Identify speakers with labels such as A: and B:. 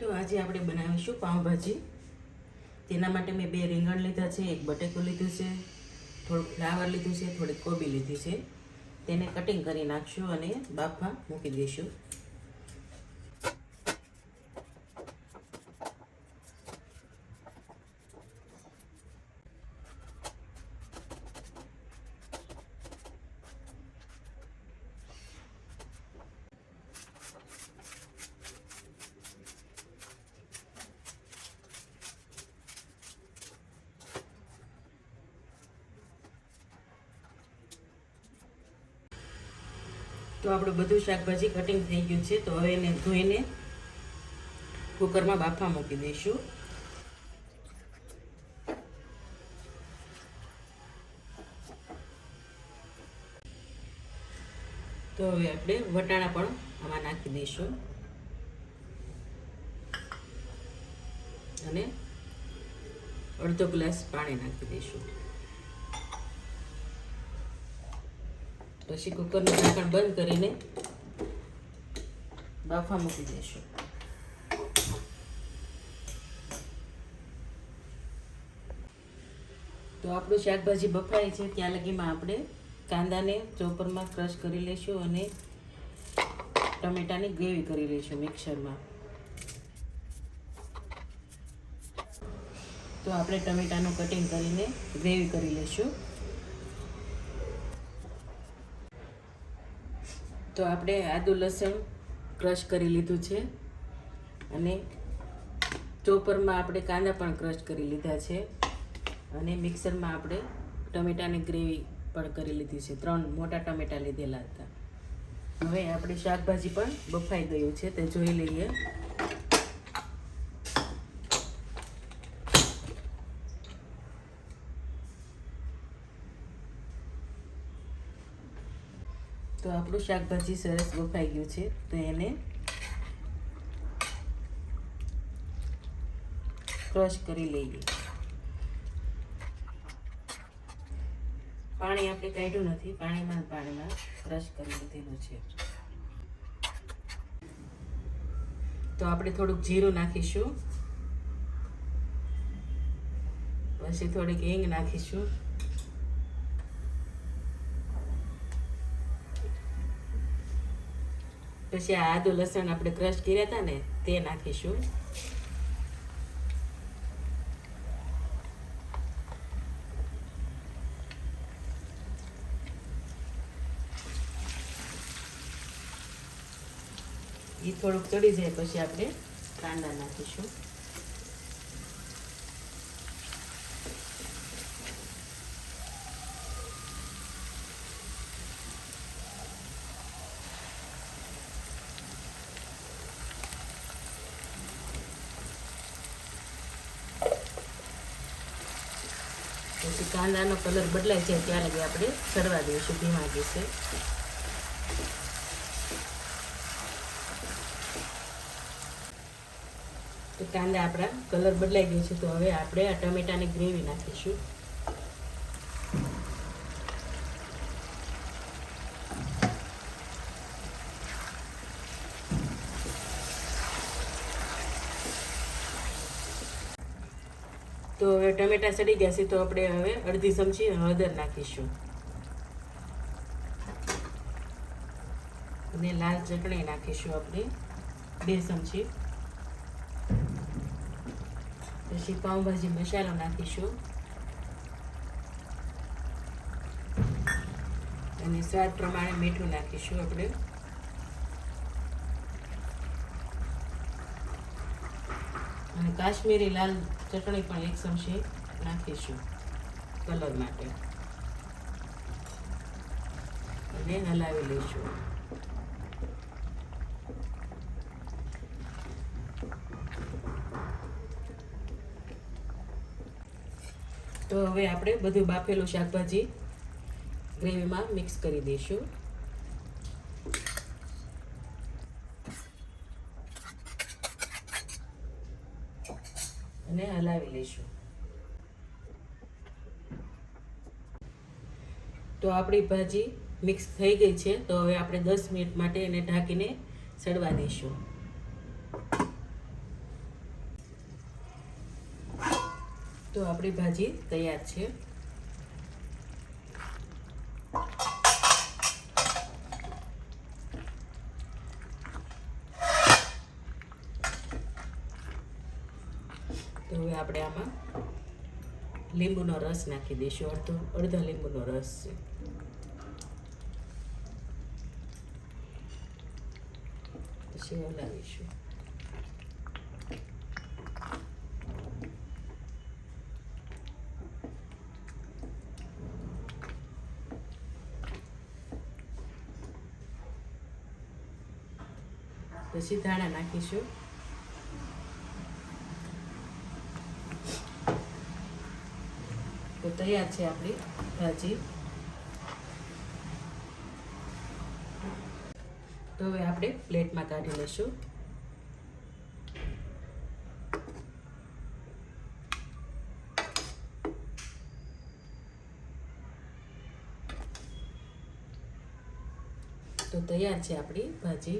A: તો આજે આપણે બનાવીશું પાઉંભાજી. તેના માટે મેં બે રીંગણ લીધા છે, એક બટેકું લીધું છે, થોડું ફ્લાવર લીધું છે થોડી કોબી લીધી છે. તેને કટિંગ કરી નાખશું અને બાફમાં મૂકી દઈશું. તો આપણું બધું શાકભાજી કટિંગ થઈ ગયું છે, તો હવે એને ધોઈને કુકરમાં બાફા મૂકી દઈશું. તો હવે આપણે વટાણા પણ આમાં નાખી દઈશું. અને અડધો ગ્લાસ પાણી નાખી દઈશું. પછી કુકરનું ઢાંકણ બંધ કરીને બાફા મૂકી દઈશું. તો આપણું શાકભાજી બફાય છે, ત્યાં લગીમાં આપણે કાંદાને ચોપરમાં ક્રશ કરી લઈશું અને ટમેટાની ગ્રેવી કરી લઈશું મિક્સરમાં. તો આપણે ટમેટાનું કટિંગ કરીને ગ્રેવી કરી લઈશું. તો આપણે આદુ લસણ ક્રશ કરી લીધું છે. અને ચોપરમાં આપણે કાંદા પણ ક્રશ કરી લીધા છે. અને મિક્સરમાં આપણે ટમેટાની ગ્રેવી પણ કરી લીધી છે. ત્રણ મોટા ટમેટા લીધેલા હતા. હવે આપણે શાકભાજી પણ બફાઈ ગયું છે, તે જોઈ લઈએ. તો આપણું શાકભાજી સરસ બફાઈ ગયું છે, તો એને ક્રશ કરી લઈએ. પાણી આપણે કાઢ્યું નથી, પાણીમાં પાણીમાં ક્રશ કરી લીધેલું છે. તો આપણે થોડુંક જીરું નાખીશું. પછી થોડીક હિંગ નાખીશું. પછી આ આદુ લસણ આપણે ક્રશ કર્યા હતા ને, તે નાખીશું. એ થોડુંક ચડી જાય પછી આપણે કાંદા નાખીશું. પછી કાંદાનો કલર બદલાય છે ત્યારે બી આપણે ચડવા દઈશું ધીમા ગેસે તો કાંદા આપણા કલર બદલાઈ ગયો છે, તો હવે આપણે આ ટમેટાની ગ્રેવી નાખીશું. તો હવે ટમેટા સડી ગયા છે, તો આપણે હવે અડધી ચમચી હળદર નાખીશું. અને લાલ ચટણી નાખીશું આપણે, બે ચમચી. પછી પાઉંભાજી મસાલો નાખીશું. અને સ્વાદ પ્રમાણે મીઠું નાખીશું આપણે. અને કાશ્મીરી લાલ ચટણી પણ એક ચમચી નાખીશું કલર માટે. અને હલાવી લઈશું. તો હવે આપણે બધું બાફેલું શાકભાજી ગ્રેવીમાં મિક્સ કરી દઈશું. અને હલાવી લઈશું. તો આપણી ભાજી મિક્સ થઈ ગઈ છે, તો હવે આપણે દસ મિનિટ માટે એને ઢાંકીને સડવા દઈશું. તો આપણી ભાજી તૈયાર છે. તો હવે આપણે આમાં લીંબુનો રસ નાખી દઈશું. અડધો અડધા લીંબુનો રસ છે. પછી હલાવીશું. પછી ધાણા નાખીશું. તૈયાર છે આપણી ભાજી. તો હવે આપણે પ્લેટમાં કાઢી લઈશું. તો તૈયાર છે આપણી ભાજી.